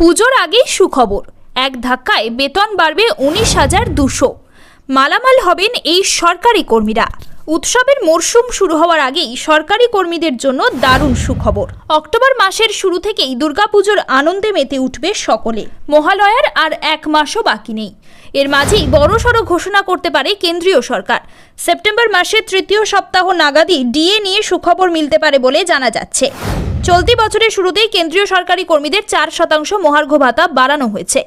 পুজোর আগেই সুখবর। এক ধাক্কায় বেতন বাড়বে উনিশ হাজার দুশো। মালামাল হবেন এই সরকারি কর্মীরা। উৎসবের মরশুম শুরু হওয়ার আগেই সরকারি কর্মীদের জন্য দারুণ সুখবর। অক্টোবর মাসের শুরু থেকেই দুর্গাপুজোর আনন্দে মেতে উঠবে সকলে। মহালয়ার আর এক মাসও বাকি নেই। এর মাঝেই বড়সড় ঘোষণা করতে পারে কেন্দ্রীয় সরকার। সেপ্টেম্বর মাসের তৃতীয় সপ্তাহ নাগাদই ডিএ নিয়ে সুখবর মিলতে পারে বলে জানা যাচ্ছে। চলতি বছরের শুরুতেই কেন্দ্রীয় সরকারি কর্মীদের চার শতাংশ মহার্ঘ ভাতা বাড়ানো হয়েছে।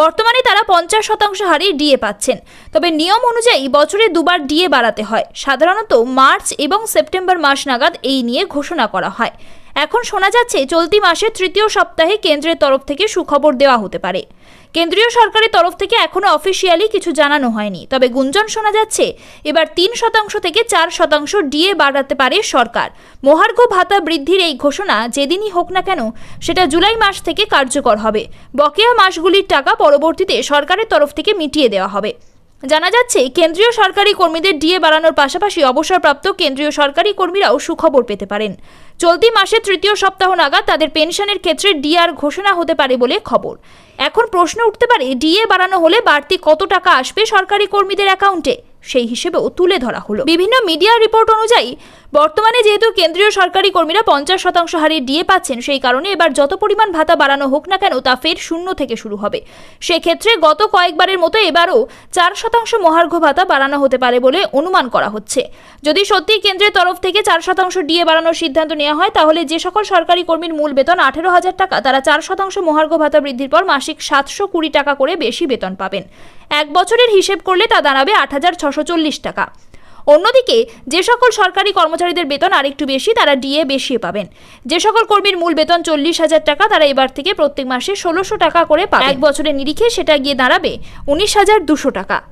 বর্তমানে তারা পঞ্চাশ শতাংশ হারে ডিএ পাচ্ছেন। তবে নিয়ম অনুযায়ী বছরে দুবার ডিএ বাড়াতে হয়। সাধারণত মার্চ এবং সেপ্টেম্বর মাস নাগাদ এই নিয়ে ঘোষণা করা হয়। এখন শোনা যাচ্ছে চলতি মাসের তৃতীয় সপ্তাহে কেন্দ্রের তরফ থেকে সুখবর দেওয়া হতে পারে। কেন্দ্রীয় সরকারের তরফ থেকে এখনও অফিসিয়ালি কিছু জানানো হয়নি। তবে গুঞ্জন শোনা যাচ্ছে, এবার তিন শতাংশ থেকে চার শতাংশ ডিএ বাড়াতে পারে সরকার। মহার্ঘ ভাতা বৃদ্ধির এই ঘোষণা যেদিনই হোক না কেন, সেটা জুলাই মাস থেকে কার্যকর হবে। বকেয়া মাসগুলির টাকা পরবর্তীতে সরকারের তরফ থেকে মিটিয়ে দেওয়া হবে। জানা যাচ্ছে, কেন্দ্রীয় সরকারি কর্মীদের ডিএ বাড়ানোর পাশাপাশি অবসরপ্রাপ্ত কেন্দ্রীয় সরকারি কর্মীরাও সুখবর পেতে পারেন। চলতি মাসের তৃতীয় সপ্তাহ নাগাদ তাদের পেনশনের ক্ষেত্রে ডিআর ঘোষণা হতে পারে বলে খবর। এখন প্রশ্ন উঠতে পারে, ডিএ বাড়ানো হলে বাড়তি কত টাকা আসবে সরকারি কর্মীদের অ্যাকাউন্টে? সেই হিসেবেও তুলে ধরা হলো। বিভিন্ন মিডিয়া রিপোর্ট অনুযায়ী, বর্তমানে যেহেতু কেন্দ্রীয় সরকারি কর্মীরা পঞ্চাশ শতাংশ হারে ডিএ পাচ্ছেন, সেই কারণে এবার যত পরিমাণ ভাতা বাড়ানো হোক না কেন তা ফের শূন্য থেকে শুরু হবে। সেক্ষেত্রে গত কয়েকবারের মতো এবারও চার শতাংশ মহার্ঘ ভাতা বাড়ানো হতে পারে বলে অনুমান করা হচ্ছে। যদি সত্যি কেন্দ্রের তরফ থেকে চার শতাংশ ডিএ বাড়ানোর সিদ্ধান্ত নেওয়া হয়, তাহলে যে সকল সরকারি কর্মীর মূল বেতন আঠেরো হাজার টাকা, তারা চার শতাংশ মহার্ঘ ভাতা বৃদ্ধির পর মাসিক সাতশো কুড়ি টাকা করে বেশি বেতন পাবেন। এক বছরের হিসেব করলে তা দাঁড়াবে আট হাজার চল্লিশ টাকা। অন্যদিকে, যে সকল সরকারি কর্মচারীদের বেতন আরেকটু বেশি, তারা ডিএ বেশি পাবেন। যে সকল কর্মীর মূল বেতন চল্লিশ হাজার টাকা, তারা এবার থেকে প্রত্যেক মাসে ষোলোশো টাকা করে পাবে। এক বছরের নিরিখে সেটা গিয়ে দাঁড়াবে উনিশ হাজার দুশো টাকা।